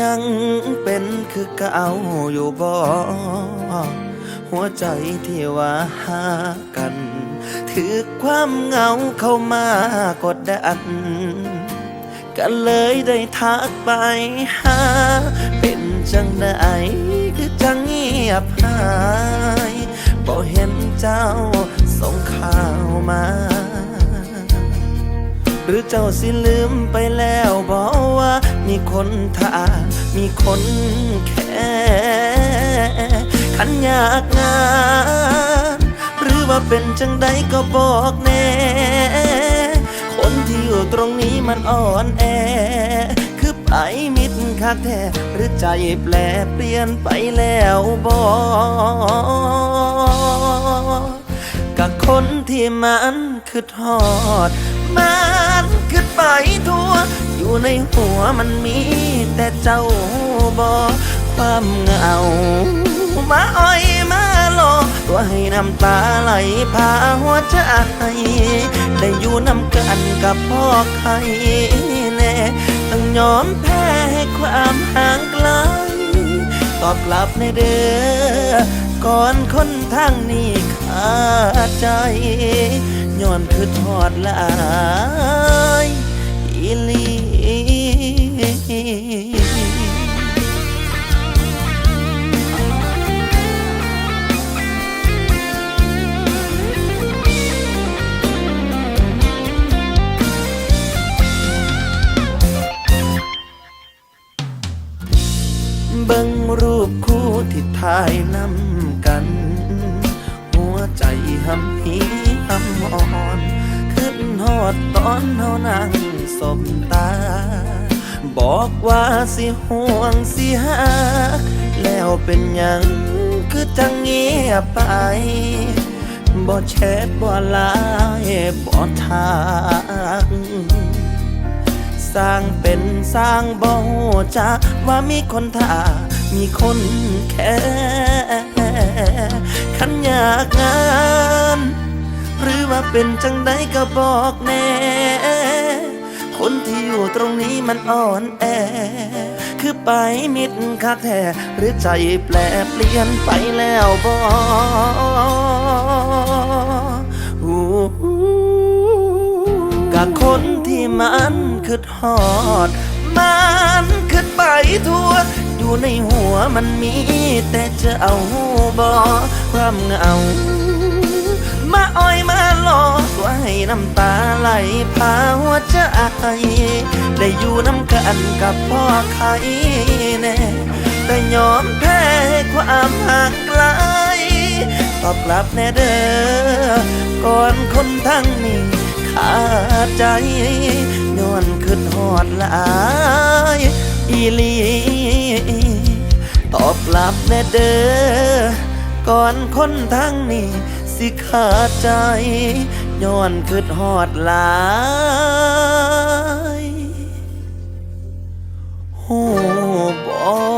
ยังเป็นคือเก่าอยู่บ่หัวใจที่ว่าหากัน ถือความเหงาเข้ามากดดันก็เลยได้ทักไปหา เป็นจังไดคือจังเงียบหายบ่เห็นเจ้าส่งข่าวมา หรือเจ้าสิลืมไปแล้วบอกว่า มีคนท่ามีคนแค่ขันอยากงาน หรือว่าเป็นจังใดก็บอกแน่ คนที่อยู่ตรงนี้มันอ่อนแอ คือไปมิดคักแท้หรือใจแปลเปลี่ยนไปแล้วบอกกับคนที่มันคือทอด มันคือไปทั่ว อยู่ในหัวมันมีแต่เจ้าบอความเหงา มาอ้อยมาหลอกตัวให้น้ำตาไหลพาหัวใจได้อยู่น้ำกันกับพ่อใครแน่ต้องยอมแพ้ให้ความห่างไกลตอบกลับในเด้อก่อนคนทางนี้ ใจย้อนคือทอดลายอีลีเบิ่งรูปคู่ที่ถ่ายนำกัน ใจหำหีหำอ่อน ขึ้นหอดตอนเฮานั่งสบตา บอกว่าสิห่วงสิหักแล้วเป็นหยังคือจังเงียบไปบ่แชทบ่ลน์บ่ทักสร้างเป็นสร้างบ่จักว่ามีคนท่ามีคนแค่ ขันอยากงาน หรือว่าเป็นจังใดก็บอกแน่ คนที่อยู่ตรงนี้มันอ่อนแอ คือไปมิดคักแท้หรือใจแปลเปลี่ยนไปแล้วบอกกับคนที่มันคือทอด มันคือไปทั่ว อยู่ในหัวมันมีแต่จะเอาบอความเหงา มาอ้อยมาหลอกตัวให้น้ำตาไหลพาหัวใจได้อยู่น้ำกันกับพ่อใครแน่แต่ยอมแพ้ความห่างไกลตอบกลับแน่เด้อก่อนคนทั้งนี้ขาดใจ ย้อนขึ้นหอดหลายอีลีตอบกลับแน่เด้อก่อนคนทั้งนี้สิขาดใจย้อนขึ้นหอดหลายโอ้บอ